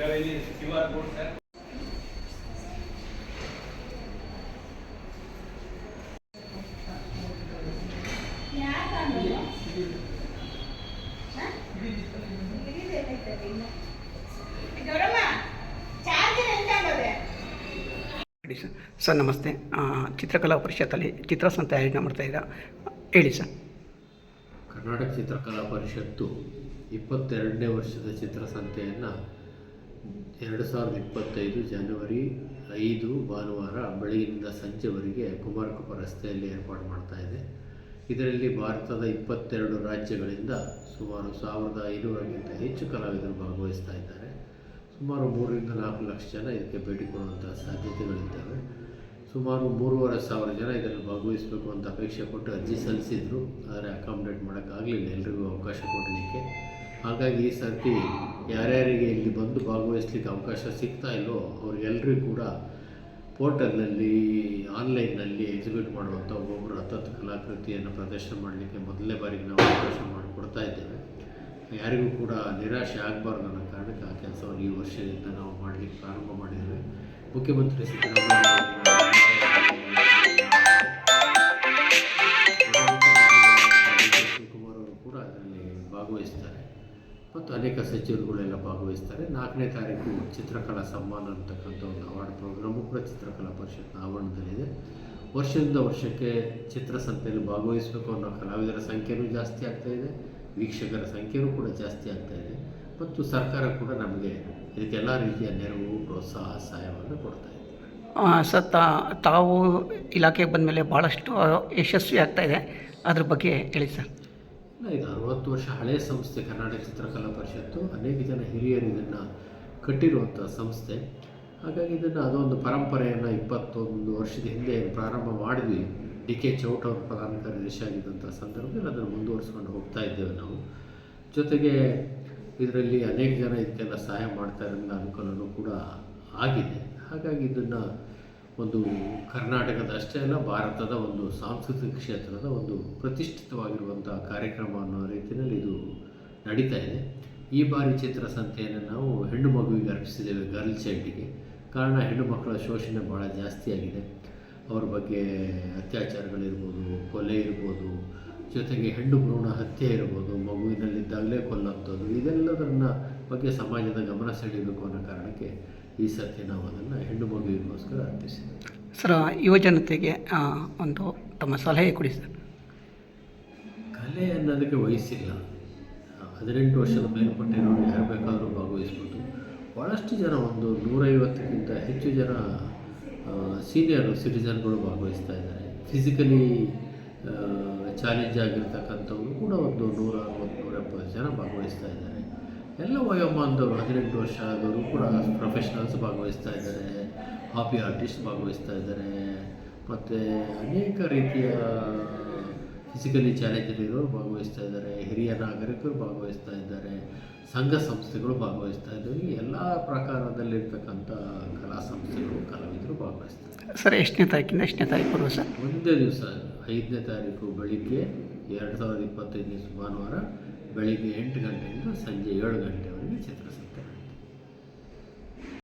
have any QR code, sir? Sir. Sir ನಮಸ್ತೆ. ಚಿತ್ರಕಲಾ ಪರಿಷತ್ತಲ್ಲಿ ಚಿತ್ರಸಂತೆ ಆಯೋಜನೆ ಮಾಡ್ತಾ ಇದ್ದ. ಹೇಳಿ ಸರ್. ಕರ್ನಾಟಕ ಚಿತ್ರಕಲಾ ಪರಿಷತ್ತು ಇಪ್ಪತ್ತೆರಡನೇ ವರ್ಷದ ಚಿತ್ರಸಂತೆಯನ್ನು ಎರಡು ಸಾವಿರದ ಇಪ್ಪತ್ತೈದು ಜನವರಿ ಐದು ಭಾನುವಾರ ಬೆಳಗಿನಿಂದ ಸಂಜೆವರೆಗೆ ಕುಮಾರಕುಪ ರಸ್ತೆಯಲ್ಲಿ ಏರ್ಪಾಡು ಮಾಡ್ತಾ ಇದೆ. ಇದರಲ್ಲಿ ಭಾರತದ ಇಪ್ಪತ್ತೆರಡು ರಾಜ್ಯಗಳಿಂದ ಸುಮಾರು ಸಾವಿರದ ಐನೂರಕ್ಕಿಂತ ಹೆಚ್ಚು ಕಲಾವಿದರು ಭಾಗವಹಿಸ್ತಾ ಇದ್ದಾರೆ. ಸುಮಾರು ಮೂರರಿಂದ ನಾಲ್ಕು ಲಕ್ಷ ಜನ ಇದಕ್ಕೆ ಭೇಟಿ ಕೊಡುವಂಥ ಸಾಧ್ಯತೆಗಳಿದ್ದಾವೆ. ಸುಮಾರು ಮೂರುವರೆ ಸಾವಿರ ಜನ ಇದನ್ನು ಭಾಗವಹಿಸಬೇಕು ಅಂತ ಅಪೇಕ್ಷೆ ಕೊಟ್ಟು ಅರ್ಜಿ ಸಲ್ಲಿಸಿದರು. ಆದರೆ ಅಕಾಮಡೇಟ್ ಮಾಡೋಕ್ಕಾಗಲಿಲ್ಲ. ಎಲ್ರಿಗೂ ಅವಕಾಶ ಕೊಡಲಿಕ್ಕೆ. ಹಾಗಾಗಿ ಈ ಸರ್ತಿ ಯಾರ್ಯಾರಿಗೆ ಇಲ್ಲಿ ಬಂದು ಭಾಗವಹಿಸ್ಲಿಕ್ಕೆ ಅವಕಾಶ ಸಿಗ್ತಾ ಇಲ್ಲೋ ಅವ್ರಿಗೆಲ್ಲರಿಗೂ ಕೂಡ ಪೋರ್ಟಲ್ನಲ್ಲಿ, ಆನ್ಲೈನ್ನಲ್ಲಿ ಎಕ್ಸಿಬಿಟ್ ಮಾಡುವಂಥ ಒಬ್ಬೊಬ್ಬರು ಹತ್ತತ್ತು ಕಲಾಕೃತಿಯನ್ನು ಪ್ರದರ್ಶನ ಮಾಡಲಿಕ್ಕೆ ಮೊದಲನೇ ಬಾರಿಗೆ ನಾವು ಅವಕಾಶ ಮಾಡಿಕೊಡ್ತಾ ಇದ್ದೇವೆ. ಯಾರಿಗೂ ಕೂಡ ನಿರಾಶೆ ಆಗಬಾರ್ದು ಅನ್ನೋ ಕಾರಣಕ್ಕೆ ಆ ಕೆಲಸವನ್ನು ಈ ವರ್ಷದಿಂದ ನಾವು ಮಾಡಲಿಕ್ಕೆ ಪ್ರಾರಂಭ ಮಾಡಿದ್ದೇವೆ. ಮುಖ್ಯಮಂತ್ರಿ ಸಿದ್ದರಾಮಯ್ಯ ಮತ್ತು ಅನೇಕ ಸಚಿವರುಗಳೆಲ್ಲ ಭಾಗವಹಿಸ್ತಾರೆ. ನಾಲ್ಕನೇ ತಾರೀಕು ಚಿತ್ರಕಲಾ ಸಮ್ಮಾನ ಅಂತಕ್ಕಂಥ ಒಂದು ಅವಾರ್ಡ್ ಪ್ರೋಗ್ರಾಮು ಕೂಡ ಚಿತ್ರಕಲಾ ಪರಿಷತ್ನ ಆವರಣದಲ್ಲಿದೆ. ವರ್ಷದಿಂದ ವರ್ಷಕ್ಕೆ ಚಿತ್ರಸಂತೆಯಲ್ಲಿ ಭಾಗವಹಿಸಬೇಕು ಅನ್ನೋ ಕಲಾವಿದರ ಸಂಖ್ಯೆಯೂ ಜಾಸ್ತಿ ಆಗ್ತಾ ಇದೆ. ವೀಕ್ಷಕರ ಸಂಖ್ಯೆಯೂ ಕೂಡ ಜಾಸ್ತಿ ಆಗ್ತಾ ಇದೆ. ಮತ್ತು ಸರ್ಕಾರ ಕೂಡ ನಮಗೆ ಇದಕ್ಕೆಲ್ಲ ರೀತಿಯ ನೆರವು, ಪ್ರೋತ್ಸಾಹ, ಸಹಾಯವನ್ನು ಕೊಡ್ತಾ ಇದೆ. ಸರ್ ತಾವು ಇಲಾಖೆಗೆ ಬಂದಮೇಲೆ ಭಾಳಷ್ಟು ಯಶಸ್ವಿ ಆಗ್ತಾ ಇದೆ. ಅದ್ರ ಬಗ್ಗೆ ಹೇಳಿ ಸರ್. ಇದು ಅರವತ್ತು ವರ್ಷ ಹಳೆಯ ಸಂಸ್ಥೆ, ಕರ್ನಾಟಕ ಚಿತ್ರಕಲಾ ಪರಿಷತ್ತು, ಅನೇಕ ಜನ ಹಿರಿಯರು ಇದನ್ನು ಕಟ್ಟಿರುವಂಥ ಸಂಸ್ಥೆ. ಹಾಗಾಗಿ ಇದನ್ನು ಅದೊಂದು ಪರಂಪರೆಯನ್ನು ಇಪ್ಪತ್ತೊಂದು ವರ್ಷದ ಹಿಂದೆ ಪ್ರಾರಂಭ ಮಾಡಿದ್ವಿ. ಡಿ ಕೆ ಚೌಟ್ ಅವರು ಪ್ರಧಾನ ಕಾರ್ಯದರ್ಶಿ ಆಗಿದ್ದಂಥ ಸಂದರ್ಭದಲ್ಲಿ ಅದನ್ನು ಮುಂದುವರಿಸ್ಕೊಂಡು ಹೋಗ್ತಾ ಇದ್ದೇವೆ ನಾವು. ಜೊತೆಗೆ ಇದರಲ್ಲಿ ಅನೇಕ ಜನ ಇದಕ್ಕೆಲ್ಲ ಸಹಾಯ ಮಾಡ್ತಾ ಇರೋದ್ರಿಂದ ಅನುಕೂಲನೂ ಕೂಡ ಆಗಿದೆ. ಹಾಗಾಗಿ ಇದನ್ನು ಒಂದು ಕರ್ನಾಟಕದ ಅಷ್ಟೇ ಅಲ್ಲ, ಭಾರತದ ಒಂದು ಸಾಂಸ್ಕೃತಿಕ ಕ್ಷೇತ್ರದ ಒಂದು ಪ್ರತಿಷ್ಠಿತವಾಗಿರುವಂಥ ಕಾರ್ಯಕ್ರಮ ಅನ್ನೋ ರೀತಿಯಲ್ಲಿ ಇದು ನಡೀತಾ ಇದೆ. ಈ ಬಾರಿ ಚಿತ್ರಸಂತೆಯನ್ನು ನಾವು ಹೆಣ್ಣು ಮಗುವಿಗೆ ಅರ್ಪಿಸಿದ್ದೇವೆ ಗರ್ಲ್ ಚೈಲ್ಡಿಗೆ. ಕಾರಣ ಹೆಣ್ಣು ಮಕ್ಕಳ ಶೋಷಣೆ ಭಾಳ ಜಾಸ್ತಿಯಾಗಿದೆ ಅವ್ರ ಬಗ್ಗೆ ಅತ್ಯಾಚಾರಗಳಿರ್ಬೋದು, ಕೊಲೆ ಇರ್ಬೋದು, ಜೊತೆಗೆ ಹೆಣ್ಣು ಭ್ರೂಣ ಹತ್ಯೆ ಇರ್ಬೋದು, ಮಗುವಿನಲ್ಲಿದ್ದಾಗಲೇ ಕೊಲ್ಲಂಥದ್ದು ಇದೆಲ್ಲದನ್ನ ಬಗ್ಗೆ ಸಮಾಜದ ಗಮನ ಸೆಳೆಯಬೇಕು ಅನ್ನೋ ಕಾರಣಕ್ಕೆ ಈ ಸರ್ತಿ ನಾವು ಅದನ್ನು ಹೆಣ್ಣು ಮಗುವಿಗೋಸ್ಕರ ಅರ್ಪಿಸಿದ್ದೇವೆ ಸರ್ ಯುವಜನತೆಗೆ ಒಂದು ತಮ್ಮ ಸಲಹೆ ಕೊಡಿ ಸರ್. ಕಲೆ ಅನ್ನೋದಕ್ಕೆ ವಯಸ್ಸಿಲ್ಲ. ಹದಿನೆಂಟು ವರ್ಷದ ಮೇಲ್ಪಟ್ಟಿರೋರು ಯಾರು ಬೇಕಾದರೂ ಭಾಗವಹಿಸ್ಬೋದು. ಭಾಳಷ್ಟು ಜನ ಒಂದು ನೂರೈವತ್ತಕ್ಕಿಂತ ಹೆಚ್ಚು ಜನ ಸೀನಿಯರ್ ಸಿಟಿಸನ್ಗಳು ಭಾಗವಹಿಸ್ತಾ ಇದ್ದಾರೆ. ಫಿಸಿಕಲಿ ಚಾಲೆಂಜ್ ಆಗಿರ್ತಕ್ಕಂಥವ್ರು ಕೂಡ ಒಂದು ನೂರ ಅರವತ್ತು ನೂರ ಎಪ್ಪತ್ತು ಜನ ಭಾಗವಹಿಸ್ತಾ ಇದ್ದಾರೆ. ಎಲ್ಲ ವಯೋಮಾನದವರು ಹದಿನೆಂಟು ವರ್ಷ ಆದವರು ಕೂಡ ಪ್ರೊಫೆಷನಲ್ಸ್ ಭಾಗವಹಿಸ್ತಾ ಇದ್ದಾರೆ ಹಾಬಿ ಆರ್ಟಿಸ್ಟ್ ಭಾಗವಹಿಸ್ತಾ ಇದ್ದಾರೆ ಮತ್ತು ಅನೇಕ ರೀತಿಯ ಫಿಸಿಕಲಿ ಚಾಲೆಂಜಲ್ಲಿರೋರು ಭಾಗವಹಿಸ್ತಾ ಇದ್ದಾರೆ ಹಿರಿಯ ನಾಗರಿಕರು ಭಾಗವಹಿಸ್ತಾ ಇದ್ದಾರೆ ಸಂಘ ಸಂಸ್ಥೆಗಳು ಭಾಗವಹಿಸ್ತಾ ಇದ್ದಾರೆ ಎಲ್ಲ ಪ್ರಕಾರದಲ್ಲಿರ್ತಕ್ಕಂಥ ಕಲಾ ಸಂಸ್ಥೆಗಳು ಕಲಾವಿದರು ಭಾಗವಹಿಸ್ತಾರೆ ಸರ್ ಎಷ್ಟನೇ ತಾರೀಕಿಂದ ಎಷ್ಟನೇ ತಾರೀಕು ಬರುವ ಸರ್? ಒಂದೇ ದಿವಸ ಐದನೇ ತಾರೀಕು ಬೆಳಿಗ್ಗೆ ಎರಡು ಸಾವಿರದ ಇಪ್ಪತ್ತೈದನೇ ಭಾನುವಾರ ಬೆಳಿಗ್ಗೆ ಎಂಟು ಗಂಟೆಯಿಂದ ಸಂಜೆ ಏಳು ಗಂಟೆವರೆಗೆ ಚಿತ್ರಸಂತೆ